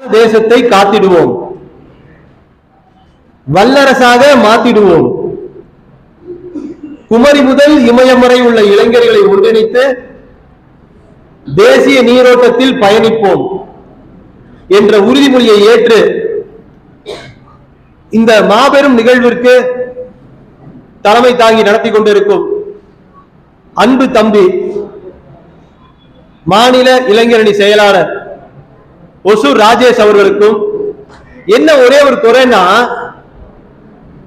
தேசத்தை காத்திடுவோம். வல்லரசாக மாத்திடுவோம். குமரி முதல் இமயம் வரை உள்ள இளைஞர்களை ஒருங்கிணைத்து தேசிய நீரோட்டத்தில் பயணிப்போம் என்ற உறுதிமொழியை ஏற்று இந்த மாபெரும் நிகழ்விற்கு தலைமை தாங்கி நடத்தி கொண்டிருக்கும் அன்பு தம்பி மாநில இளைஞரணி செயலாளர் ஒசூர் ராஜேஷ் அவர்களுக்கும் என்ன ஒரே ஒரு குறைனா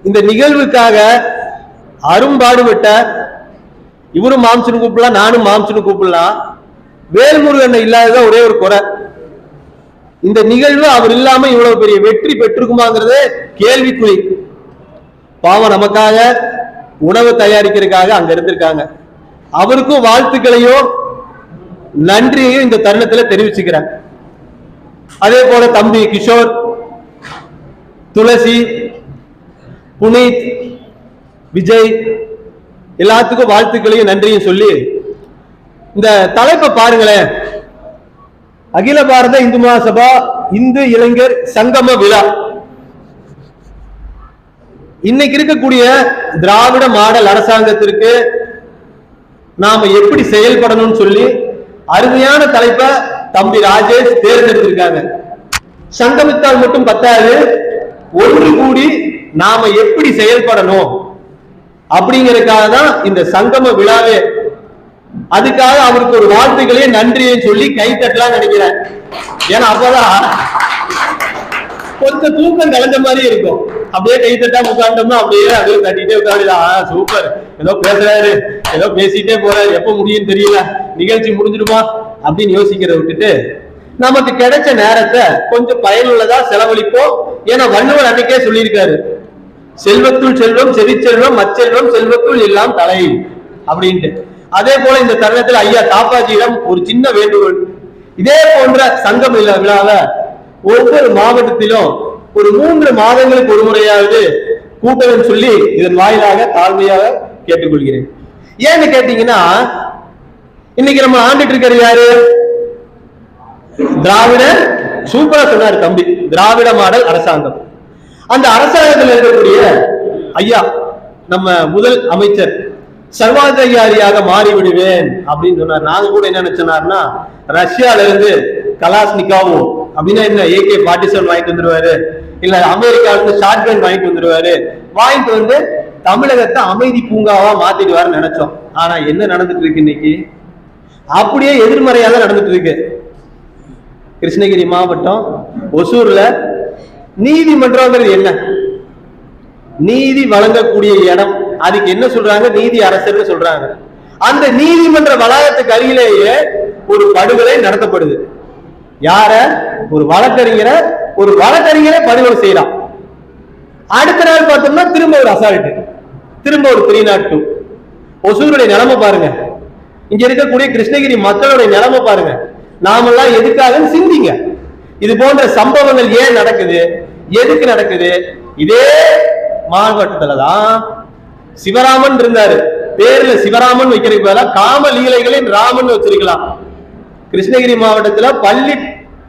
இந்த நிகழ்வுக்காக அரும்பாடுபட்ட இவரும் மாம்சனு கூப்பிடலாம் நானும் மாம்சனு கூப்பிடலாம். வேல்முருகன் இல்லாததான் ஒரே ஒரு குறை. இந்த நிகழ்வு அவர் இல்லாம இவ்வளவு பெரிய வெற்றி பெற்றிருக்குமாங்கிறது கேள்விக்குறி. பாவம் நமக்காக உணவு தயாரிக்கிறதுக்காக அங்க இருந்திருக்காங்க. அவருக்கும் வாழ்த்துக்களையும் நன்றியையும் இந்த தருணத்துல தெரிவிச்சுக்கிறேன். அதே போல தம்பி கிஷோர் துளசி புனித் விஜய் எல்லாத்துக்கும் வாழ்த்துக்களையும் நன்றியும் சொல்லி இந்த தலைப்பை பாருங்களேன். அகில பாரத இந்து மகாசபா இந்து இளைஞர் சங்கம விழா. இன்னைக்கு இருக்கக்கூடிய திராவிட மாடல் அரசாங்கத்திற்கு நாம எப்படி செயல்படணும்னு சொல்லி அருமையான தலைப்பை தம்பி ராஜேஷ் தேர்ந்தெடுத்திருக்காங்க. சங்கமித்தால் மட்டும் பத்தாது. ஒன்று கூடி நாம எப்படி செயல்படணும்? அப்படிங்கறதுக்காக தான் இந்த சங்கம விழாவே. அதுக்காக அவருக்கு ஒரு வாழ்த்துக்களையும் நன்றியை சொல்லி கை தட்டலாம் நினைக்கிறேன். ஏன்னா அப்பதான் கொஞ்சம் தூக்கம் கலந்த மாதிரி இருக்கும். அப்படியே கை தட்டா உட்காந்தோம்னா அப்படியே அப்படியே தட்டிட்டே உட்காந்துடா சூப்பர் ஏதோ பேசுறாரு. ஏதோ பேசிட்டே போறாரு. எப்ப முடியும்னு தெரியல. நிகழ்ச்சி முடிஞ்சிடுமா? அப்படின்னு யோசிக்கிறத விட்டுட்டு நமக்கு கிடைச்ச நேரத்தை கொஞ்சம் பயனுள்ளதா செலவழிப்போம் ஏன்னா வள்ளுவர் அன்னைக்கே சொல்லியிருக்காரு. செல்வத்துள் செல்வம் செவிச்செல்வம் மச்செல்வம் செல்வத்துள் எல்லாம் தலை அப்படின்ட்டு. அதே போல இந்த தருணத்தில் ஐயா தாப்பாஜியிடம் ஒரு சின்ன வேண்டுகோள். இதே போன்ற சங்கம் இல்ல விழாவ ஒவ்வொரு மாவட்டத்திலும் ஒரு மூன்று மாதங்களுக்கு ஒரு முறையாவது கூட்டணும் சொல்லி இதன் வாயிலாக தாழ்மையாக கேட்டுக்கொள்கிறேன். ஏன்னு கேட்டீங்கன்னா இன்னைக்கு நம்ம ஆண்டுட்டு இருக்கிறது யாரு? திராவிட சூப்பரா சொன்னார் தம்பி. திராவிட மாடல் அரசாங்கம். அந்த அரசாங்கத்தில் இருக்கக்கூடிய ஐயா நம்ம முதல் அமைச்சர் சர்வாதிகாரியாக மாறி விடுவேன் அப்படின்னு சொன்னார். நாங்க கூட என்ன நினைச்சோம்னா ரஷ்யால இருந்து கலாஸ்னிகாவும் அப்படின்னா என்ன ஏகே ஃபார்ட்டி செவன் வாங்கிட்டு வந்துருவாரு. இல்ல அமெரிக்கால இருந்து ஷார்ட் கன் வாங்கிட்டு வந்துருவாரு. வாங்கிட்டு வந்து தமிழகத்தை அமைதி பூங்காவா மாத்திடுவாருன்னு நினைச்சோம். ஆனா என்ன நடந்துட்டு இருக்கு இன்னைக்கு? அப்படியே எதிர்மறையாக தான் நடந்துட்டு இருக்கு. கிருஷ்ணகிரி மாவட்டம் ஒசூர்ல நீதிமன்றங்கிறது என்ன? நீதி வழங்கக்கூடிய இடம். அதுக்கு என்ன சொல்றாங்க? நீதி அரசர்னு சொல்றாங்க. அந்த நீதிமன்ற வளாகத்துக்கு அருகிலேயே ஒரு படுகொலை நடத்தப்படுது. யார? ஒரு வழக்கறிஞரை. ஒரு வழக்கறிஞரை படுகொலை செய்யலாம். அடுத்த நாள் பார்த்தோம்னா திரும்ப ஒரு அசால்ட் திரும்ப ஒரு த்ரீ நாட் டூ ஒசூருடைய நிலைமை பாருங்க. இங்க இருக்கக்கூடிய கிருஷ்ணகிரி மக்களுடைய நிலைமை பாருங்க. நாமெல்லாம் எதுக்காக சிந்திங்க. இது போன்ற சம்பவங்கள் ஏன் நடக்குது? எதுக்கு நடக்குது? இதே மாவட்டத்துலதான் சிவராமன் இருந்தாரு. பேர்ல சிவராமன் வைக்கிறதுக்கு பதிலாக காம லீலைகளின் ராமன் வச்சிருக்கலாம். கிருஷ்ணகிரி மாவட்டத்துல பள்ளி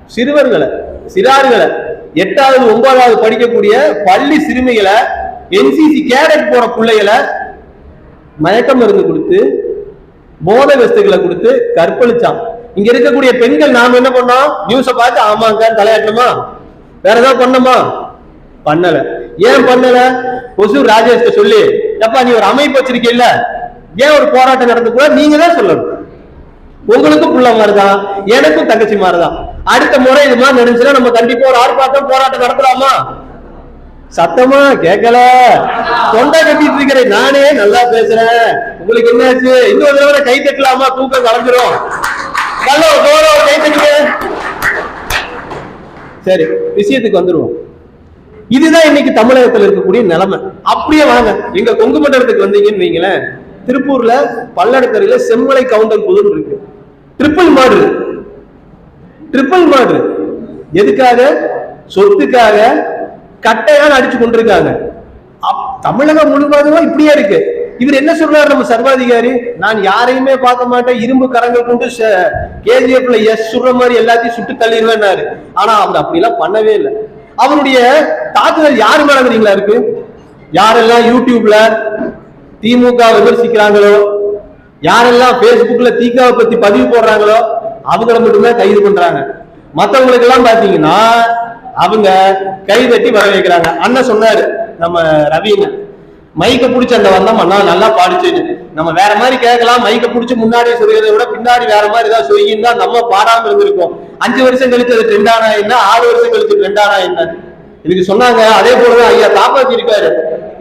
சிறுவர்களை சிறார்களை எட்டாவது ஒன்பதாவது படிக்கக்கூடிய பள்ளி சிறுமிகளை என்சிசி கேடட் போற பிள்ளைகளை மயக்க மருந்து கொடுத்து போத வஸ்துகளை கொடுத்து கற்பழிச்சான். இங்க இருக்கக்கூடிய பெண்கள் நாம என்ன பண்ணோம்? நியூஸ பார்த்து ஆமாங்க தலையாட்டணுமா? வேற ஏதாவது பண்ணோமா பண்ணல. ஏன் பண்ணல? ஒசூர் ராஜேஷ்ட சொல்லி எப்பா நீ ஒரு அமைப்பு வச்சிருக்கீல்ல? ஏன் ஒரு போராட்டம் நடந்து கூட நீங்க தான் சொல்லணும். உங்களுக்கும் புள்ள மாதிரிதான் எனக்கும் தங்கச்சி மாதிரிதான் அடுத்த முறை இது மாதிரி நடந்துச்சுன்னா நம்ம கண்டிப்பா ஒரு ஆர்ப்பாட்டம் போராட்டம் நடத்தலாமா? சத்தமா கேட்கல தொண்டை கட்டிட்டு இருக்கிறேன் நானே நல்லா பேசுறேன். உங்களுக்கு என்னாச்சு? இன்னொரு தடவை கை தட்டலாமா? தூக்கம் கலந்துரும் நல்ல ஒரு கௌரவ கை தட்டுங்க. சரி விஷயத்துக்கு வந்துருவோம். இதுதான் இன்னைக்கு தமிழகத்துல இருக்கக்கூடிய நிலைமை. அப்படியே வாங்க. எங்க கொங்கு மண்டலத்துக்கு வந்தீங்கன்னு வைங்களேன். திருப்பூர்ல பல்லடக்கரையில செம்மலை கவுண்டர் புதூர் இருக்கு. ட்ரிபிள் மாடு ட்ரிபிள் மாடு எதுக்காக? சொத்துக்காக கட்டையால் அடிச்சு கொண்டிருக்காங்க. அப்- தமிழகம் முழுவதும் இப்படியே இருக்கு. இவர் என்ன சொல்றாரு நம்ம சர்வாதிகாரி? நான் யாரையுமே பார்க்க மாட்டேன். இரும்பு கரங்கள் கொண்டு கேஜிஎஃப்ல எஸ் சுடுற மாதிரி எல்லாத்தையும் சுட்டு தள்ளிடுவேன்னாரு. ஆனா அவர் அப்படிலாம் பண்ணவே இல்லை. அவருடைய தாக்குதல் யாரு மேலங்கிறீங்களா இருக்கு? யாரெல்லாம் யூடியூப்ல திமுக விமர்சிக்கிறாங்களோ யாரெல்லாம் பேஸ்புக்ல தீகாவை பத்தி பதிவு போடுறாங்களோ அவங்கள மட்டும்தான் கைது பண்றாங்க. மற்றவங்களுக்கு எல்லாம் பாத்தீங்கன்னா அவங்க கை தட்டி வர வைக்கிறாங்க. அண்ணன் சொன்னாரு நம்ம ரவின்னு மைக்க பிடிச்ச அந்த வந்தோம் அண்ணா நல்லா பாடிச்சுன்னு. நம்ம வேற மாதிரி கேட்கலாம் மைக்க பிடிச்சி முன்னாடி சொல்கிறத விட பின்னாடி வேற மாதிரி ஏதாவது சொல்லிங்கன்னா நம்ம பாடாம இருந்திருக்கோம் அஞ்சு வருஷம் கழிச்சு அது ட்ரெண்டானா என்ன ஆறு வருஷம் கழிச்சு ட்ரெண்டானா என்ன? இதுக்கு சொன்னாங்க அதே போலதான் ஐயா தாப்பாத்தி இருக்காரு.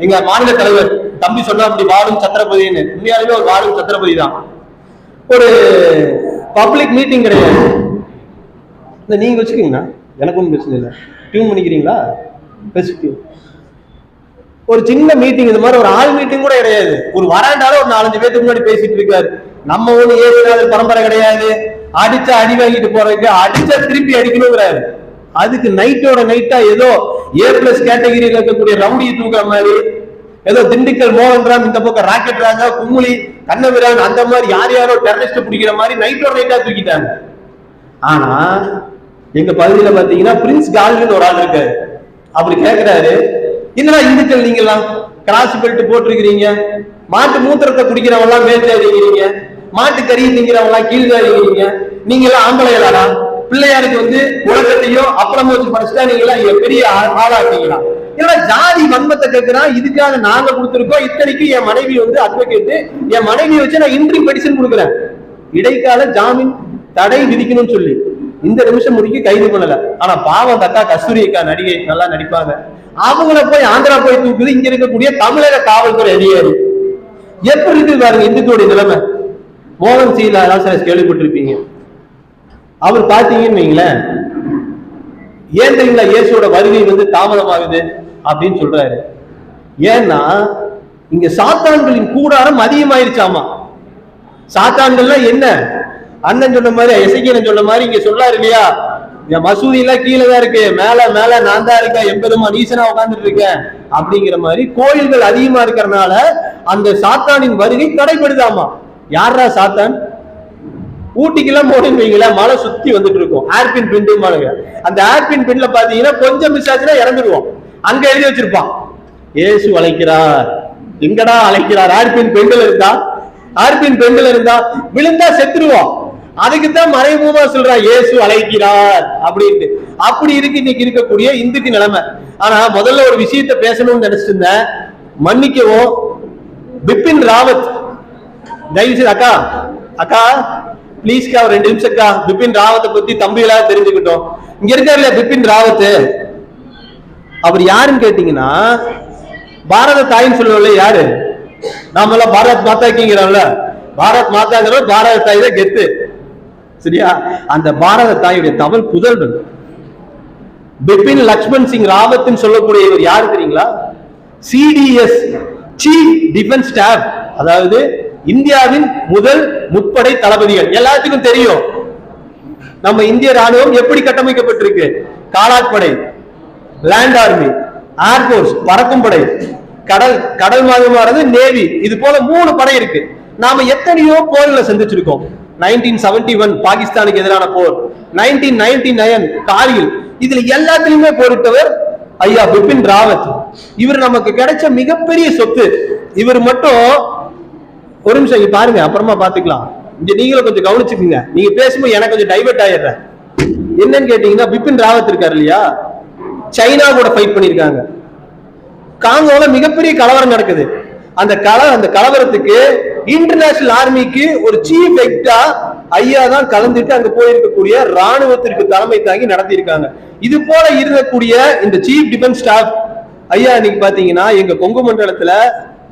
எங்க மாநில தலைவர் தம்பி சொன்னா அப்படி வாழும் சத்திரபதினு உண்மையாலுமே ஒரு வாழும் சத்திரபதி தான். ஒரு பப்ளிக் மீட்டிங் கிடையாது. இந்த நீங்க வச்சுக்கீங்கண்ணா. எனக்கு ஒன்றும் பிரச்சனை இல்லை. டியூன் பண்ணிக்கிறீங்களா? வச்சுக்கு ஒரு சின்ன மீட்டிங் இது மாதிரி ஒரு ஆள் மீட்டிங் கூட கிடையாது. ஒரு வராண்டால ஒரு நாலஞ்சு பேருக்கு முன்னாடி பேசிட்டு இருக்காரு. நம்ம ஒண்ணு ஏசுநாதர் பரம்பரை கிடையாது. அடிச்சா அடி வாங்கிட்டு போறதுக்கு அடிச்சா திருப்பி அடிக்கணுங்கிறாரு. அதுக்கு நைட்டோட நைட்டா ஏதோ ஏ பிளஸ் கேட்டகரியில் இருக்கக்கூடிய ரவுடியை தூக்குற மாதிரி ஏதோ திண்டுக்கல் மோகன்ராம் இந்த பக்கம் ராக்கெட் ராஜா கும்முளி கண்ணவிரான் அந்த மாதிரி யார் யாரோ டெரரிஸ்ட் பிடிக்கிற மாதிரி நைட்டோட நைட்டா தூக்கிட்டாங்க. ஆனா எங்க பகுதியில பாத்தீங்கன்னா பிரின்ஸ் கால்வின் ஒரு ஆள் இருக்காரு. அப்படி கேக்குறாரு என்னடா இந்துக்கள் நீங்கெல்லாம் கிராஸ் பெல்ட் போட்டிருக்கிறீங்க? மாட்டு மூத்திரத்தை குடிக்கிறவங்களாம் எல்லாம் மாட்டு கறி திங்கிறவங்களாம் எல்லாம் நீங்க எல்லாம் ஆம்பளையலாடா பிள்ளையாருக்கு வந்து உலகத்தையும் அப்புறமா வச்சு படிச்சுட்டா நீங்க எல்லாம் பெரிய ஆ- ஆளாக்குவீங்களா ஏன்னா ஜாதி வன்மத்தை கேட்கிறான் இதுக்காக நாங்க கொடுத்துருக்கோம். இத்தனைக்கும் என் மனைவி வந்து அட்வொகேட் என் மனைவியை வச்சு நான் இன்ட்ரி மெடிசன் கொடுக்குறேன். இடைக்கால ஜாமீன் தடை விதிக்கணும்னு சொல்லி. இந்த நிமிஷம் முடிக்க கைது பண்ணல. ஆனா பாவம் தக்கா அக்கா கஸ்தூரி அக்கா நடிகை நல்லா நடிப்பாங்க. அவங்கள போய் ஆந்திரா போய் தூக்குது. இங்க இருக்கக்கூடிய தமிழக காவல்துறை அதிகாரி. எப்படி இருக்குது பாருங்க இந்துக்களுடைய நிலைமை? மோகன் சீலா சார் கேள்விப்பட்டிருப்பீங்க. அவர் பாத்தீங்கன்னு வைங்களேன் ஏன் தெரியுங்களா? இயேசுவோட வருகை வந்து தாமதமாகுது அப்படின்னு சொல்றாரு. ஏன்னா இங்க சாத்தான்களின் கூடாரம் அதிகமாயிருச்சாமா? சாத்தான்கள்லாம் என்ன? அண்ணன் சொன்ன மாதிரி எசைக்கியன் சொன்ன மாதிரி இங்க சொல்லாரு இல்லையா? என் மசூதி எல்லாம் கீழே தான் இருக்கு. மேல மேல நான் தான் இருக்கேன். எம்பெருமா நீசனா உட்கார்ந்துட்டு இருக்கேன். அப்படிங்கிற மாதிரி கோயில்கள் அதிகமா இருக்கிறனால அந்த சாத்தானின் வருகை தடைபடுதாமா யாரா சாத்தான்? ஊட்டிக்கெல்லாம் போனீங்கன்னு வைங்களேன் மழை சுத்தி வந்துட்டு இருக்கும். ஏர்பின் பிண்டு மழை அந்த ஏர்பின் பின்ல பாத்தீங்கன்னா கொஞ்சம் மிஸ் ஆச்சுன்னா இறந்துருவோம். அங்க எழுதி வச்சிருப்பான். இயேசு அழைக்கிறார். எங்கடா அழைக்கிறார்? ஏர்பின் பெண்டில் இருந்தா? ஆர்பின் பெண்டில் இருந்தா? விழுந்தா செத்துருவோம் அதுக்கு தான் மறைமுகமா சொல்றா இயேசு அழைக்கிறார். அப்படின்ட்டு. அப்படி இருக்கு இன்னைக்கு இருக்கக்கூடிய இந்துக்கு நிலைமை. ஆனா முதல்ல ஒரு விஷயத்த பேசணும்னு நினைச்சிட்டு இருந்தேன். மன்னிக்கவும் பிபின் ராவத். தயவு செய்து அக்கா அக்கா ப்ளீஸ்க்கா ஒரு ரெண்டு நிமிஷம் அக்கா. பிபின் ராவத்தை பத்தி தம்பிகளா தெரிஞ்சுக்கிட்டோம். இங்க இல்லையா பிபின் ராவத் அவர் யாருன்னு கேட்டீங்கன்னா பாரத தாயின்னு சொல்லுவோம்ல யாரு? நாமெல்லாம் பாரத் மாதாக்கிங்கிறோம்ல பாரத் மாதாங்கிற பாரத தாய் தான் கெத்து. சரியா? அந்த பாரத தாயுடைய தவல் புதல்வன். பிபின் லக்ஷ்மண் சிங் ராவத்னு சொல்லக்கூடிய இவர் யாரு தெரியுங்களா? சிடிஎஸ் சீஃப் டிஃபென்ஸ் ஸ்டாஃப் அதாவது இந்தியாவின் முதல் முப்படை தளபதிகள். எல்லாத்துக்கும் தெரியும். நம்ம இந்திய ராணுவம் எப்படி கட்டமைக்கப்பட்டிருக்கு? காலாட்படை லேண்ட் ஆர்மி ஏர்போர்ஸ் பறக்கும் படை கடல் கடல் மாதமானது நேவி இது போல மூணு படை இருக்கு. நாம எத்தனையோ போர்களை சந்திச்சிருக்கோம். நைன்டீன் செவன்டி ஒன் பாகிஸ்தானுக்கு எதிரான போர். நைன்டீன் நைன்டி நைன் கார்கில் இதுல எல்லாத்திலுமே போரிட்டவர் ஐயா பிபின் ராவத். இவர் நமக்கு கிடைச்ச மிகப்பெரிய சொத்து. இவர் மட்டும் ஒரு நிமிஷம் இங்க பாருங்க அப்புறமா பாத்துக்கலாம் இங்க நீங்களும் கொஞ்சம் கவனிச்சுக்கோங்க. நீங்க பேசும்போது எனக்கு கொஞ்சம் டைவர்ட் ஆயிடுறேன். என்னன்னு கேட்டீங்கன்னா பிபின் ராவத் இருக்காரு இல்லையா? சைனா கூட ஃபைட் பண்ணிருக்காங்க காங்கோல மிகப்பெரிய கலவரம் நடக்குது. அந்த கல அந்த கலவரத்துக்கு இன்டர்நேஷனல் ஆர்மிக்கு ஒரு சீஃப் எக்டா ஐயா தான் கலந்துட்டு அங்க போயிருக்கக்கூடிய ராணுவத்திற்கு தலைமை தாங்கி நடத்தியிருக்காங்க. இது போல இருக்கக்கூடிய இந்த சீஃப் டிஃபென்ஸ் ஸ்டாஃப் ஐயா இன்னைக்கு பாத்தீங்கன்னா எங்க கொங்கு மண்டலத்துல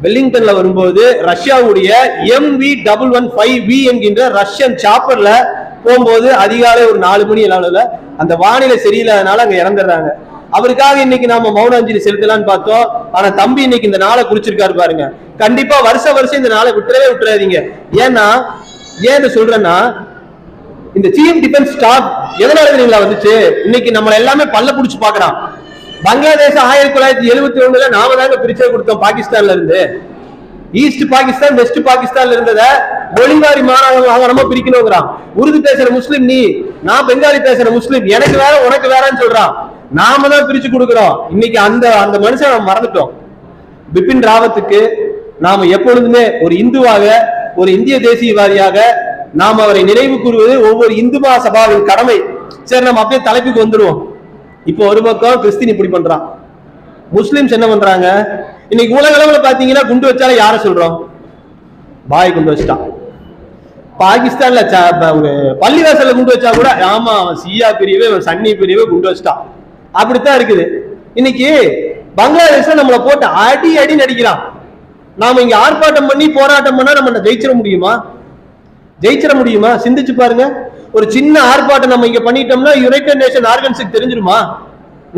வெல்லிங்டன்ல வரும்போது ரஷ்யாவுடைய M V double one five V என்கின்ற ரஷ்யன் சாப்பர்ல போகும்போது அதிகாலை ஒரு நாலு மணி அளவுல அந்த வானிலை சரியில்லாதனால அங்க இறந்துடுறாங்க. அவருக்காக இன்னைக்கு நாம மௌன அஞ்சலி செலுத்தலாம்னு பார்த்தோம். ஆனா தம்பி இன்னைக்கு இந்த நாளை குறிச்சிருக்காரு பாருங்க. கண்டிப்பா வருஷ வருஷம் இந்த நாளை விட்டுறவே விட்டுறாதீங்க. ஏன்னா ஏன்னு சொல்றேன்னா இந்த சீஃப் டிஃபென்ஸ் ஸ்டாஃப் எதனால தெரியுங்களா வந்துச்சு? இன்னைக்கு நம்மளை எல்லாமே பல்ல புடிச்சு பாக்குறான் பங்களாதேஷ் ஆயிரத்தி தொள்ளாயிரத்தி எழுபத்தி ஒண்ணுல நாம தாங்க பிரிச்சே கொடுத்தோம் பாகிஸ்தான்ல இருந்து. ஈஸ்ட் பாகிஸ்தான் வெஸ்ட் பாகிஸ்தான்ல இருந்தத மொழிவாரி மாகாணமா பிரிக்கணுங்கிறான். உருது பேசுற முஸ்லிம் நீ நான் பெங்காலி பேசுற முஸ்லிம் எனக்கு வேற உனக்கு வேறன்னு சொல்றான். நாம தான் பிரிச்சு கொடுக்கிறோம். இன்னைக்கு அந்த அந்த மனுஷன் நம்ம மறந்துட்டோம். பிபின் ராவத்துக்கு நாம எப்பொழுதுமே ஒரு இந்துவாக ஒரு இந்திய தேசியவாதியாக நாம் அவரை நினைவு கூறுவது ஒவ்வொரு இந்து சபாவின் கடமை. சரி நம்ம அப்படியே தலைப்புக்கு வந்துருவோம் இப்போ ஒரு பக்கம் கிறிஸ்டின் இப்படி பண்றான். முஸ்லிம்ஸ் என்ன பண்றாங்க? இன்னைக்கு உலக அளவுல பாத்தீங்கன்னா குண்டு வச்சாலும் யார சொல்றோம்? பாய் குண்டு வச்சுட்டான். பாகிஸ்தான்ல ஒரு பள்ளிவாசல்ல குண்டு வச்சா கூட ஆமா அவன் சியா பிரியவே சன்னி பிரிவே குண்டு வச்சுட்டான். அப்படித்தான் இருக்குது. இன்னைக்கு பங்களாதேஷ்ல நம்மளை போட்டு அடி அடி நடிக்கிறான். நாம இங்க ஆர்ப்பாட்டம் பண்ணி போராட்டம் பண்ணா நம்ம ஜெயிச்சிட முடியுமா? ஜெயிச்சிட முடியுமா? சிந்திச்சு பாருங்க. ஒரு சின்ன ஆர்ப்பாட்டம் நம்ம இங்க பண்ணிட்டோம்னா யுனைடெட் நேஷன் ஆர்கன்ஸுக்கு தெரிஞ்சிருமா?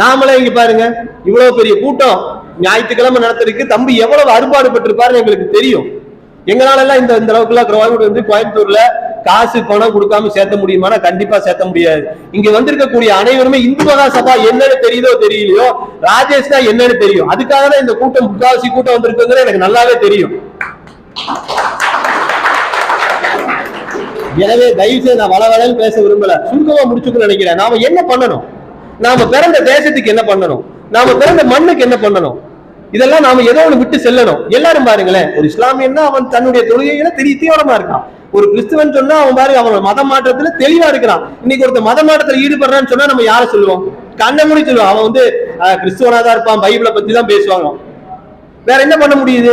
நாமளே இங்க பாருங்க. இவ்வளவு பெரிய கூட்டம் ஞாயிற்றுக்கிழமை நடத்துறதுக்கு தம்பி எவ்வளவு அறுபாடு பட்டிருப்பாருன்னு எங்களுக்கு தெரியும். எங்களால எல்லாம் இந்த இந்த அளவுக்கு எல்லாம் வந்து கோயம்புத்தூர்ல காசு பணம் கொடுக்காம சேர்த்த முடியுமானா கண்டிப்பா சேர்த்த முடியாது. இங்க வந்திருக்கக்கூடிய அனைவருமே இந்து மகா சபா என்னன்னு தெரியுதோ தெரியலையோ ராஜேஷ் தான் என்னன்னு தெரியும். அதுக்காக தான் இந்த கூட்டம் முக்காவாசி கூட்டம் வந்திருக்குங்கிற எனக்கு நல்லாவே தெரியும். எனவே தயவு செய்து நான் வளவளன்னு பேச விரும்பல. சுருக்கமா முடிச்சுக்கணும்னு நினைக்கிறேன். நாம என்ன பண்ணணும்? நாம பிறந்த தேசத்துக்கு என்ன பண்ணணும்? நாம பிறந்த மண்ணுக்கு என்ன பண்ணணும்? இதெல்லாம் நாம ஏதோ ஒன்று விட்டு செல்லணும். எல்லாரும் பாருங்களேன். ஒரு இஸ்லாமியன்னா அவன் தன்னுடைய தொழுகையில தெரிய தீவிரமா இருக்கான். ஒரு கிறிஸ்துவன் சொன்னா அவன் பாருங்க அவன் மத மாற்றத்துல தெளிவா இருக்கிறான். இன்னைக்கு ஒருத்தர் மத மாற்றத்துல ஈடுபடுறான்னு சொன்னா நம்ம யாரை சொல்லுவோம்? கண்ணமுடி சொல்லுவோம். அவன் வந்து கிறிஸ்துவனா தான் இருப்பான் பைபிளை பத்தி தான் பேசுவாங்க. வேற என்ன பண்ண முடியுது?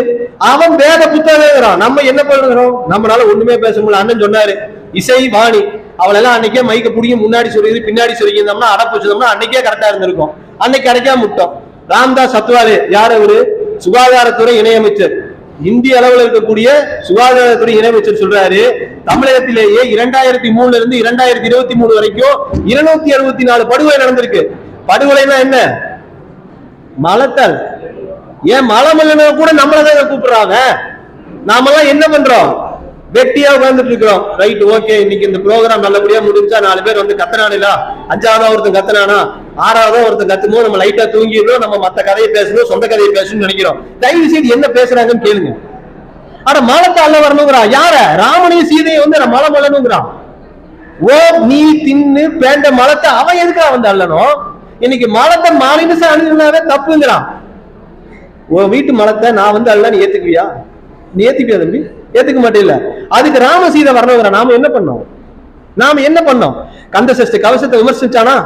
அவன் வேத புத்தகம் நம்ம என்ன பண்ணுறோம் நம்மளால ஒண்ணுமே பேச முடியல. அண்ணன் சொன்னாரு இசை வாணி அவளெல்லாம் அன்னைக்கே மைக்க புடிங்க முன்னாடி சொல்லிது பின்னாடி சொல்லியிருந்தோம்னா அடப்பு வச்சிருந்தோம்னா அன்னைக்கே கரெக்டா இருந்திருக்கும். அன்னைக்கு கிடைக்காம முட்டோம். ராம்தாஸ் சத்வாலே யார் அவரு? சுகாதாரத்துறை இணையமைச்சர். இந்திய அளவில் இருக்கக்கூடிய சுகாதாரத்துறை இணையமைச்சர் சொல்றாரு தமிழகத்திலேயே இரண்டாயிரத்தி மூணுல இருந்து இரண்டாயிரத்தி இருபத்தி மூணு வரைக்கும் இருநூத்தி அறுபத்தி நாலு படுகொலை நடந்திருக்கு. படுகொலைனா என்ன? மலத்தல். ஏன் மலை மல்லன கூட நம்மளதான் கூப்பிடுறாங்க. நாமெல்லாம் என்ன பண்றோம்? வெட்டியா உட்கார்ந்துட்டு இருக்கிறோம். ரைட் ஓகே இன்னைக்கு இந்த ப்ரோக்ராம் நல்லபடியா முடிஞ்சா நாலு பேர் வந்து கத்தனானிலா அஞ்சாவதா ஒருத்தன் கத்தனானா? ஆறாவதா ஒருத்தன் கத்துமோ? நம்ம லைட்டா தூங்கிடுறோம். நம்ம மத்த கதையை பேசணும் சொந்த கதையை பேசணும்னு நினைக்கிறோம். தயவு செய்து என்ன பேசுறாங்கன்னு கேளுங்க. ஆனா மலத்தை அல்ல வரணுங்கிறான் யார? ராமனையும் சீதையை வந்து நான் மலை மலனுங்கிறான் ஓ நீ தின்னு பேண்ட மலத்தை அவன் எதுக்கா வந்து அல்லனும் இன்னைக்கு மலத்தை மாலினசம் அணுகுனாவே தப்புங்கிறான். உன் வீட்டு மலத்தை நான் வந்து அல்லன்னு ஏத்துக்குவியா? நீ ஏத்துக்குவியா தம்பி? ஏத்துக்க மாட்டேல்ல அதுக்கு ராம சீதை வரணுங்கிற நாம என்ன பண்ணோம்? நாம என்ன பண்ணோம்? கந்த சஷ்டி கவசத்தை விமர்சிச்சானா?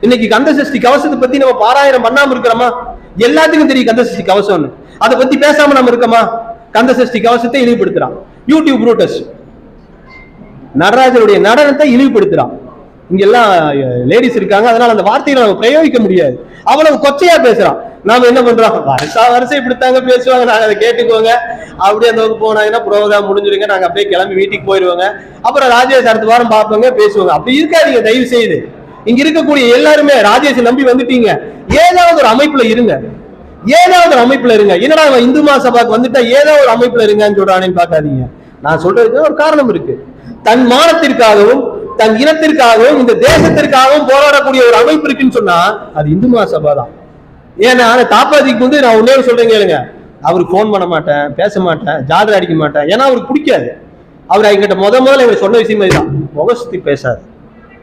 இன்னைக்கு கந்த சஷ்டி கவசத்தை பத்தி நம்ம பாராயணம் பண்ணாம இருக்கிறோமா? எல்லாத்துக்கும் தெரியும் கந்த சஷ்டி கவசம்னு. அதை பத்தி பேசாம நம்ம இருக்கோமா? கந்த சஷ்டி கவசத்தை இழிவுபடுத்துறான். YouTube routers. நடராஜருடைய நடனத்தை இழிவுபடுத்துறான். இங்க எல்லாம் லேடிஸ் இருக்காங்க. அதனால அந்த வார்த்தைகளை நம்ம பிரயோகிக்க முடியாது. அவ்வளவு கொச்சையா பேசுறான். நாம என்ன பண்றோம்? வருஷா வருஷம் இப்படித்தாங்க பேசுவாங்க. நாங்க அதை கேட்டுக்கோங்க. அப்படியே அந்த வகுப்பு போனாங்கன்னா ப்ரோக்ராம் முடிஞ்சிருங்க. நாங்க அப்படியே கிளம்பி வீட்டுக்கு போயிருவாங்க. அப்புறம் ராஜேஷ் அடுத்த வாரம் பார்ப்போங்க பேசுவாங்க. அப்படி இருக்காதீங்க தயவு செய்து. இங்க இருக்கக்கூடிய எல்லாருமே ராஜேஷ் நம்பி வந்துட்டீங்க. ஏதாவது ஒரு அமைப்புல இருங்க. ஏதாவது ஒரு அமைப்புல இருங்க. என்னடா இவன் இந்து மகாசபாக்கு வந்துட்டா ஏதாவது ஒரு அமைப்புல இருங்கன்னு சொல்றானேன்னு பார்க்காதீங்க. நான் சொல்றதுக்கு ஒரு காரணம் இருக்கு. தன் மானத்திற்காகவும் தன் இனத்திற்காகவும் இந்த தேசத்திற்காகவும் போராடக்கூடிய ஒரு அமைப்பு இருக்குன்னு சொன்னா அது இந்து மகாசபா தான். ஏன்னா அந்த தாப்பாதிக்கு வந்து நான் ஒன்னே சொல்றேன் கேளுங்க. அவருக்கு ஃபோன் பண்ண மாட்டேன் பேச மாட்டேன் ஜாதகம் அடிக்க மாட்டேன். ஏன்னா அவருக்கு பிடிக்காது. அவர் எங்கிட்ட முத முதல்ல இவர் சொன்ன விஷயம் தான். சுத்தி பேசாது.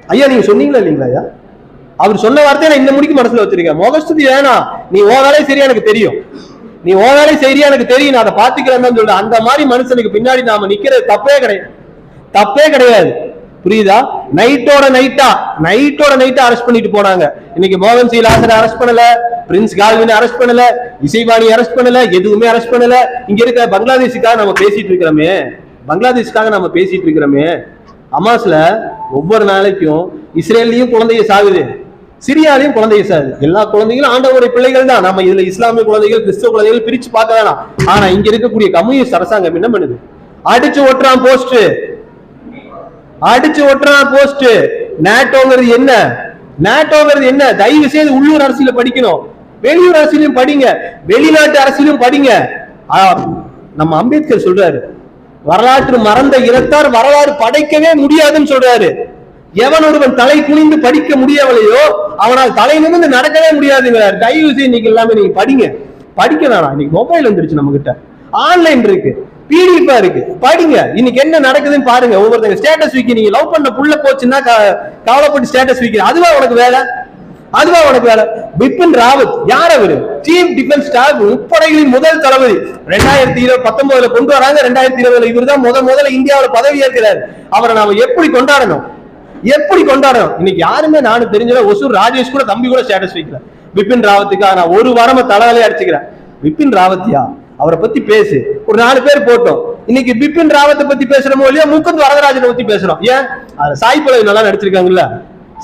ஐயா நீங்க சொன்னீங்களா இல்லைங்களா ஐயா? அவர் சொன்ன வார்த்தையை நான் இந்த முடிக்கு மனசுல வச்சிருக்கேன். முகஸ்துதி வேணாம் நீ ஓ வேலையை சரியா எனக்கு தெரியும். நீ ஓ வேலையை சரியா எனக்கு தெரியும். நான் அதை பார்த்துக்கிறேன் தான் சொல்றேன். அந்த மாதிரி மனுஷனுக்கு பின்னாடி நாம நிக்கிறது தப்பே கிடையாது. தப்பே கிடையாது. புரியுதா? நைட்டோட நைட்டா நைட்டோட நைட்டா அரெஸ்ட் பண்ணிட்டு போனாங்க. இன்னைக்கு மோகன் சீலாசனை அரெஸ்ட் பண்ணல பிரின்ஸ் கால்வினை அரெஸ்ட் பண்ணல இசைவாணி அரெஸ்ட் பண்ணல எதுவுமே அரெஸ்ட் பண்ணல. இங்க இருக்க பங்களாதேஷுக்காக நம்ம பேசிட்டு இருக்கிறோமே. பங்களாதேஷுக்காக நம்ம பேசிட்டு இருக்கிறோமே. அமாஸ்ல ஒவ்வொரு நாளைக்கும் இஸ்ரேல்லையும் குழந்தைய சாகுது. சிரியாலையும் குழந்தைய சாகுது. எல்லா குழந்தைகளும் ஆண்டவருடைய பிள்ளைகள் தான். நம்ம இதுல இஸ்லாமிய குழந்தைகள் கிறிஸ்தவ குழந்தைகள் பிரிச்சு பார்க்க வேணாம். ஆனா இங்க இருக்கக்கூடிய கம்யூனிஸ்ட் அரசாங்கம் என்ன பண்ணுது? அடிச்சு ஒட்டுறான் போஸ்ட் அடிச்சு ஒட்டுறான் போஸ்ட் நேட்டோங்கிறது என்ன? நேட்டோங்கிறது என்ன? தயவு செய்து உள்ளூர் அரசியல படிக்கணும். வெளியூர் அரசியலையும் படிங்க. வெளிநாட்டு அரசியலும் படிங்க. நம்ம அம்பேத்கர் சொல்றாரு வரலாற்று மறந்த இனத்தார் வரலாறு படைக்கவே முடியாதுன்னு சொல்றாரு. எவன் ஒருவன் தலை குனிந்து படிக்க முடியவில்லையோ அவனால் தலை நிமிந்து நடக்கவே முடியாதுங்கிறார். தயவு செய்து இன்னைக்கு எல்லாமே நீங்க படிங்க. படிக்க வேணாம் இன்னைக்கு மொபைல் வந்துருச்சு நம்ம கிட்ட ஆன்லைன் இருக்கு. பிடிஎஃபா இருக்கு. படிங்க. இன்னைக்கு என்ன நடக்குதுன்னு பாருங்க. ஒவ்வொருத்தங்க ஸ்டேட்டஸ் வைக்க நீங்க லவ் பண்ண புள்ள போச்சுன்னா க- கவலைப்பட்டு ஸ்டேட்டஸ் வைக்கிற அதுவா உனக்கு வேலை? அதுவா உனக்கு வேலை? பிபின் ராவத். யார் அவரு? சீஃப் டிஃபென்ஸ் ஸ்டாஃப் முப்படைகளின் முதல் தளபதி. ரெண்டாயிரத்தி இருபது பத்தொன்பதுல கொண்டு வராங்க. ரெண்டாயிரத்தி இருபதுல இவர் தான் முத முதல்ல இந்தியாவில் பதவி ஏற்கிறார். அவரை நாம எப்படி கொண்டாடணும்? எப்படி கொண்டாடணும்? இன்னைக்கு யாருமே நானும் தெரிஞ்சல ஒசூர் ராஜேஷ் கூட தம்பி கூட ஸ்டேட்டஸ் வைக்கல. பிபின் ராவத்துக்காக நான் ஒரு வாரமா தலைவலையே அடிச்சுக்கிறேன். பிபின் ராவத்தியா அவரை பத்தி பேசு. ஒரு நாலு பேர் போட்டோம். இன்னைக்கு பிபின் ராவத்தை பத்தி பேசுறோமோ இல்லையா முக்கந்த் வரதராஜனை பத்தி பேசுறோம். ஏன்? அது சாய் பல்லவி நல்லா நடிச்சிருக்காங்கல்ல?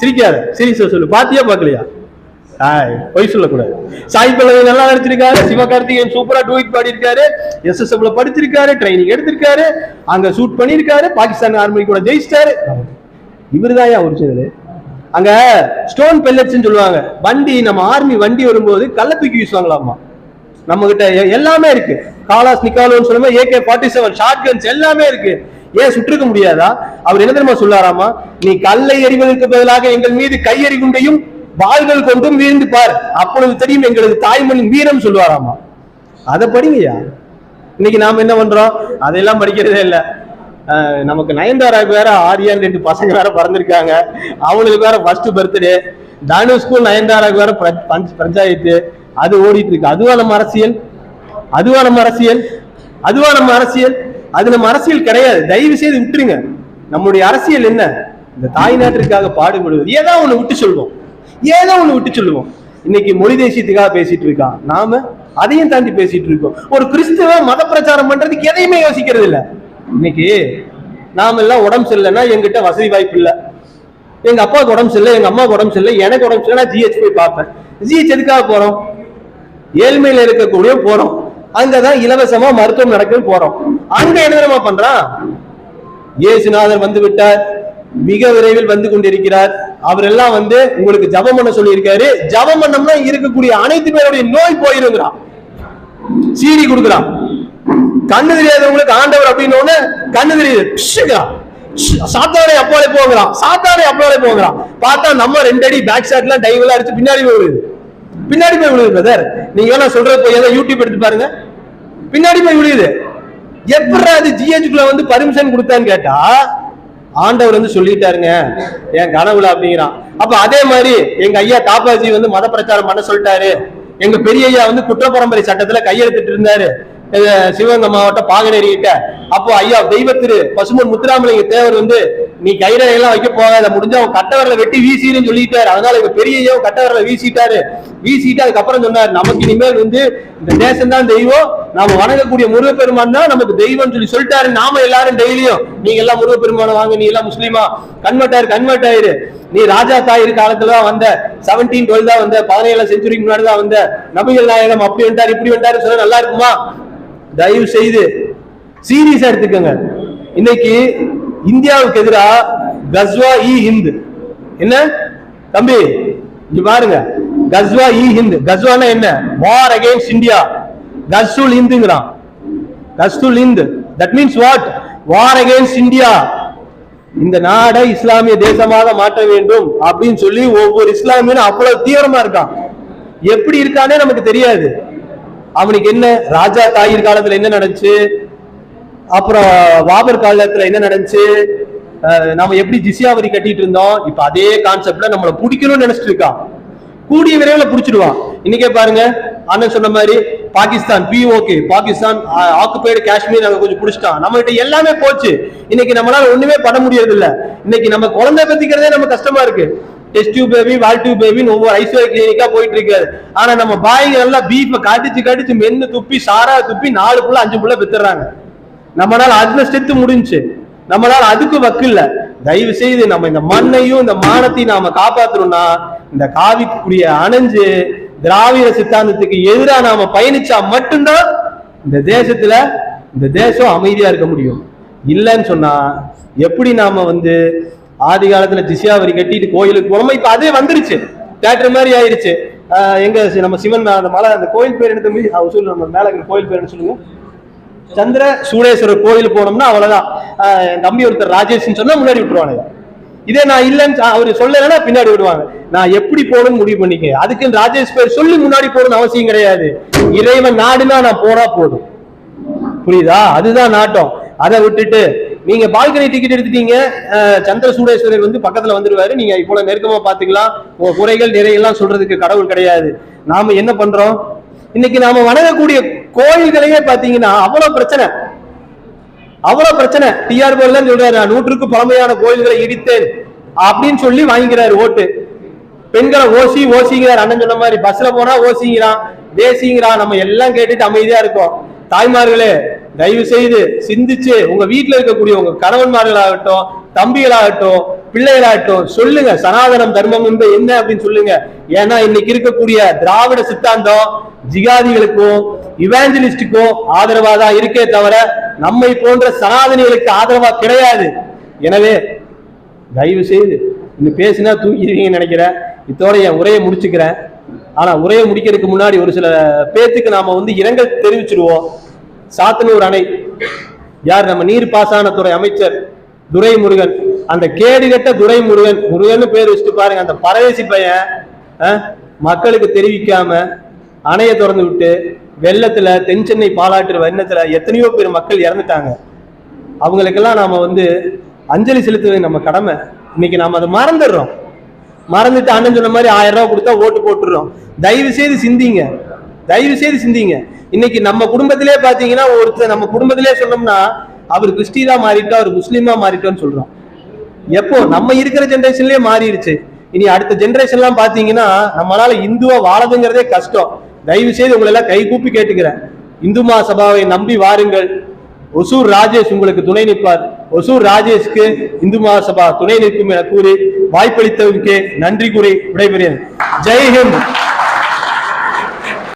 சிரிக்காத. சீரியஸா சொல்லு. பாத்தியா பாக்கலையா? ஆய் பொய் சொல்லக்கூடாது. சாய் பல்லவி நல்லா நடிச்சிருக்காரு. சிவகார்த்திகேயன் சூப்பரா டூயிட் பாடியிருக்காரு. எஸ்எஸ்எஃப்ல படிச்சிருக்காரு ட்ரைனிங் எடுத்திருக்காரு. அங்க ஷூட் பண்ணியிருக்காரு. பாகிஸ்தான் ஆர்மி கூட ஜெயிச்சிட்டாரு. இவருதான் ஏன் ஒரிஜினல்? அங்க ஸ்டோன் பெல்லட்ஸ் சொல்லுவாங்க. வண்டி நம்ம ஆர்மி வண்டி வரும்போது கள்ள தூக்கி வீசுவாங்களாமா நம்ம கிட்ட எல்லாமே இருக்கு. காலாஸ் நிக்காலோன்னு சொல்லுமே AK forty seven short guns எல்லாமே இருக்கு. ஏன் சுற்றுக்க முடியாதா? அவர் என்ன தெரியுமா சொல்லாராமா? நீ கல்லை எறிவதற்கு பதிலாக எங்கள் மீது கையெறி குண்டையும் வாள்கள் கொண்டும் வீழ்ந்து பார். அப்பொழுது தெரியும் எங்களது தாய்மொழி வீரம் சொல்லுவாராமா. அதை படிங்கய்யா. இன்னைக்கு நாம என்ன பண்றோம்? அதெல்லாம் படிக்கிறதே இல்லை. நமக்கு நயன்தாராக்கு வேற ஆரியான் ரெண்டு பசங்க வேற பிறந்திருக்காங்க. அவங்களுக்கு வேற ஃபர்ஸ்ட் பர்த்டே தனுஷ்கும் நயன்தாராக்கு வேற பஞ்ச்- பஞ்சாயத்து. அது ஓடிட்டு இருக்கு. அதுவா நம்ம அரசியல்? அதுவா நம்ம அரசியல்? அதுவா நம்ம அரசியல்? அது நம்ம அரசியல் கிடையாது. தயவு செய்து விட்டுருங்க. நம்முடைய அரசியல் என்ன? இந்த தாய் நாட்டிற்காக பாடுபடுவது. ஏதோ ஒண்ணு விட்டு சொல்லுவோம் ஏதோ ஒண்ணு விட்டு சொல்லுவோம் இன்னைக்கு மொழி தேசியத்துக்காக பேசிட்டு இருக்கான். நாம அதையும் தாண்டி பேசிட்டு இருக்கோம். ஒரு கிறிஸ்துவ மத பிரச்சாரம் பண்றதுக்கு எதையுமே யோசிக்கிறது இல்ல. இன்னைக்கு நாம எல்லாம் உடம்பு சரியில்லைன்னா எங்கிட்ட வசதி வாய்ப்பு இல்ல. எங்க அப்பாவுக்கு உடம்பு சரியில்லை எங்க அம்மாவுக்கு உடம்பு சரியில்லை எனக்கு உடம்பு சரியில்லை ஜிஹெச் போய் பார்ப்பேன். ஜிஹெச் எதுக்காக போறோம்? ஏழ்மையில இருக்கக்கூடிய போறோம். அங்கதான் இலவசமா மருத்துவம் நடக்கும் போறோம். அங்க என்ன பண்றான் இயேசுநாதர் வந்து விட்டார். மிக விரைவில் வந்து கொண்டிருக்கிறார். அவர் எல்லாம் வந்து உங்களுக்கு ஜபம் பண்ண சொல்லி இருக்காரு ஜபம் பண்ணம்னா இருக்கக்கூடிய அனைத்து பேருடைய நோய் போயிருங்கிறான். சீரி கொடுக்குறான். கண்ணு தெரியாதவங்களுக்கு ஆண்டவர் அப்படின்னு ஒண்ணு கண்ணு தெரியுது. பிஷ்ஷுங்கிறான். சாத்தானே அப்பாலே போகிறான். சாத்தானே அப்பாலே போகிறான். பார்த்தா நம்ம ரெண்டு அடி பேக் ஷாட் எல்லாம் டைவ் எல்லாம் அடிச்சு பின்னாடி போய் விழுது பின்னாடி போய் விழுது பிரதர் நீங்க வேணா சொல்றது போய் ஏதாவது யூடியூப் எடுத்து பாருங்க. பின்னாடி போய் விழுது எப்படி அது ஜிஹெச்குள்ள வந்து பர்மிஷன் கொடுத்தான்னு கேட்டா ஆண்டவர் வந்து சொல்லிட்டாருங்க. என் கனவுல அப்படிங்கிறான். அப்ப அதே மாதிரி எங்க ஐயா தாப்பாஜி வந்து மத பிரச்சாரம் பண்ண சொல்லிட்டாரு. எங்க பெரிய ஐயா வந்து குற்ற பரம்பரை சட்டத்துல கையெழுத்திட்டு இருந்தாரு. சிவகங்கை மாவட்டம் பாகனேரி கிட்ட. அப்போ ஐயா தெய்வத்திரு பசுமன் முத்துராமலிங்க தேவர் வந்து நீ கயிறை எல்லாம் வைக்க போகாத முடிஞ்சா அவன் கட்டவரல வெட்டி வீசிடுன்னு சொல்லிட்டாரு. அதனால எங்க பெரிய ஐயா கட்டவரல வீசிட்டாரு. வீசிட்டு அதுக்கப்புறம் சொன்னார் நமக்கு இனிமேல் வந்து இந்த தேசம் தான் தெய்வம். நாம வணங்கக்கூடிய முருகப்பெருமான் தான் நமக்கு தெய்வம் சொல்லி சொல்லிட்டாரு. நாம எல்லாரும் டெய்லியும் நீங்க எல்லாம் முருகப்பெருமானை வாங்க நீ எல்லாம் முஸ்லீமா? கன்வெர்ட் ஆயிரு கன்வெர்ட் ஆயிரு நீ ராஜா தாயிரு காலத்துல தான் வந்த செவன்டீன் டுவெல் தான் வந்த பதினேழாம் செஞ்சுரிக்கு முன்னாடி தான் வந்த நபிகள் நாயகம் அப்படி வந்துட்டாரு இப்படி வந்தாரு சொன்னா நல்லா இருக்குமா? தயவு செய்து சீரியஸா எடுத்துக்கோங்க. இன்னைக்கு இந்தியாவுக்கு எதிரா கஸ்வா இ ஹிந்த். என்ன? தம்பி இங்க பாருங்க. கஸ்வா இ ஹிந்த். கஸ்வானா என்ன? வார் அகேன்ஸ்ட் இந்தியா கஸ்துல் ஹிந்துங்கிறான். கஸ்துல் Hindu that means what war against India இந்த நாடை இஸ்லாமிய தேசமாக மாற்ற வேண்டும் அப்படின்னு சொல்லி ஒவ்வொரு இஸ்லாமியனும் அவ்வளவு தீவிரமா இருக்கான். எப்படி இருக்கானே நமக்கு தெரியாது. அவனுக்கு என்ன? ராஜா தாயிர் காலத்துல என்ன நடந்துச்சு? அப்புறம் வாபர் காலத்துல என்ன நடந்துச்சு? நம்ம எப்படி ஜிசியா வரி கட்டிட்டு இருந்தோம்? இப்ப அதே கான்செப்ட்ல நம்மள பிடிக்கணும்னு நினைச்சிட்டு இருக்கான். கூடிய விரைவில் பிடிச்சிடுவான். இன்னைக்கே பாருங்க அண்ணன் சொன்ன மாதிரி பாகிஸ்தான் பிஓகே பாகிஸ்தான் ஆக்குபைடு காஷ்மீர் நாங்க கொஞ்சம் பிடிச்சிட்டான். நம்ம கிட்ட எல்லாமே போச்சு. இன்னைக்கு நம்மளால ஒண்ணுமே பண்ண முடியறது இல்ல இன்னைக்கு நம்ம குழந்தை பத்திக்கிறதே நம்ம கஷ்டமா இருக்கு. டெஸ்ட் டியூப் பேபி வால் டியூப் பேபின்னு ஒவ்வொரு ஐசிஐ கிளினிக்கா போயிட்டு இருக்காரு ஆனா நம்ம பாய்ங்க நல்லா பீஃப கடிச்சு கடிச்சு மென்னு துப்பி சாரா துப்பி நாலு புள்ள அஞ்சு புள்ள பெத்துறாங்க நம்மளால அதுல ஸ்டெத்து முடிஞ்சுச்சு நம்மளால அதுக்கு வக்கு இல்ல. தயவு செய்து நம்ம இந்த மண்ணையும் இந்த மானத்தையும் நாம காப்பாத்தணும்னா இந்த காவிக்குரிய அணைஞ்சு திராவிட சித்தாந்தத்துக்கு எதிராக நாம பயணிச்சா மட்டும்தான் இந்த தேசத்துல இந்த தேசம் அமைதியா இருக்க முடியும். இல்லைன்னு சொன்னா எப்படி நாம வந்து ஆதி காலத்துல ஜிசியா வரி கட்டிட்டு கோயிலுக்கு போனோமோ. இப்ப அதே வந்துருச்சு. தேட்டர் மாதிரி ஆயிருச்சு. எங்க நம்ம சிவன் அந்த மலை அந்த கோயில் பேர் என்ன சொல்லு நம்ம மேல கோயில் பேர் என்ன சொல்லுங்க? சந்திர சூடேஸ்வரர் கோயில் போனோம்னா அவ்வளவுதான். தம்பி ஒருத்தர் ராஜேஷ்னு சொன்னா முன்னாடி விட்டுருவானுங்க. இதே நான் இல்லைன்னு அவர் சொல்லலைன்னா பின்னாடி விடுவாங்க. நான் எப்படி போகணும்னு முடிவு பண்ணிக்க அதுக்கு ராஜேஷ் பேர் சொல்லி முன்னாடி போகணும்னு அவசியம் கிடையாது. இறைவன் நாடுனா நான் போனா போதும். புரியுதா? அதுதான் நாட்டம். அதை விட்டுட்டு நீங்க பால்கனி டிக்கெட் எடுத்துட்டீங்க சந்திர சூடேஸ்வரர் வந்து பக்கத்துல வந்துருவாரு. நீங்க இப்போ நெருக்கமா பாத்துக்கலாம் உங்க குறைகள் நிறையெல்லாம் சொல்றதுக்கு கடவுள் கிடையாது. நாம என்ன பண்றோம்? இன்னைக்கு நாம வணங்கக்கூடிய கோயில்களையே பாத்தீங்கன்னா அவ்வளவு பிரச்சனை. அவ்வளவு பிரச்சனை. டிஆர் போல சொல்றாரு நூற்றுக்கு பழமையான கோயில்களை இடித்தேன் அப்படின்னு சொல்லி வாங்கிக்கிறாரு ஓட்டு. பெண்களை ஓசி ஓசிங்கிறார். அண்ணன் சொன்ன மாதிரி பஸ்ல போனா ஓசிங்கிறான் தேசிங்கிறான் நம்ம எல்லாம் கேட்டுட்டு அமைதியா இருக்கோம். தாய்மார்களே தயவு செய்து சிந்திச்சு உங்க வீட்டுல இருக்கக்கூடிய உங்க கணவன்மார்களாகட்டும் தம்பிகளாகட்டும் பிள்ளைகளாகட்டும் சொல்லுங்க. சனாதனம் தர்மம் என்பது என்ன அப்படின்னு சொல்லுங்க. ஏன்னா இன்னைக்கு இருக்கக்கூடிய திராவிட சித்தாந்தம் ஜிகாதிகளுக்கும் இவாஞ்சலிஸ்டுக்கும் ஆதரவா தான் இருக்கே தவிர நம்மை போன்ற சனாதனிகளுக்கு ஆதரவா கிடையாது. எனவே தயவு செய்து இன்னும் பேசினா தூங்கிடுவீங்கன்னு நினைக்கிறேன். இத்தோட என் உரையை முடிச்சுக்கிறேன். ஆனா உரையை முடிக்கிறதுக்கு முன்னாடி ஒரு சில பேத்துக்கு நாம வந்து இரங்கல் தெரிவிச்சிருவோம் சாத்தனூர் அணை. யார் நம்ம நீர் பாசனத்துறை அமைச்சர் துரைமுருகன்? அந்த கேடுகட்ட துரைமுருகன் முருகன் பேர் வச்சுட்டு பாருங்க அந்த பரவேசி பையன் மக்களுக்கு தெரிவிக்காம அணையை திறந்து விட்டு வெள்ளத்துல தென் சென்னை பாலாற்று வெள்ளத்துல எத்தனையோ பேர் மக்கள் இறந்துட்டாங்க. அவங்களுக்கெல்லாம் நாம வந்து அஞ்சலி செலுத்துவது நம்ம கடமை. இன்னைக்கு நாம அதை மறந்துடுறோம். மறந்துட்டு அண்ணன் சொன்ன மாதிரி ஆயிரம் ரூபாய் கொடுத்தா ஓட்டு போட்டுடுறோம் தயவு செய்து சிந்திங்க. தயவு செய்து சிந்திங்க. இன்னைக்கு நம்ம குடும்பத்திலே பாத்தீங்கன்னா ஒருத்தர் நம்ம குடும்பத்திலே சொன்னோம்னா அவர் கிறிஸ்டினா மாறிட்டா அவர் முஸ்லீமா மாறிட்டோன்னு சொல்றோம். எப்போ? நம்ம இருக்கிற ஜென்ரேஷன்லயே மாறிடுச்சு. இனி அடுத்த ஜென்ரேஷன்லாம் பாத்தீங்கன்னா நம்மளால இந்துவா வாழதுங்கிறதே கஷ்டம். தயவு செய்து உங்களை எல்லாம் கை கூப்பி கேட்டுக்கிறேன். இந்து மகாசபாவை நம்பி வாருங்கள். ஒசூர் ராஜேஷ் உங்களுக்கு துணை நிற்பார். ஒசூர் ராஜேஷ்க்கு இந்து மகாசபா துணை நிற்கும் என கூறி வாய்ப்பளித்தவருக்கு நன்றி கூறி விடைபெறுகிறேன். ஜெய்ஹிந்த்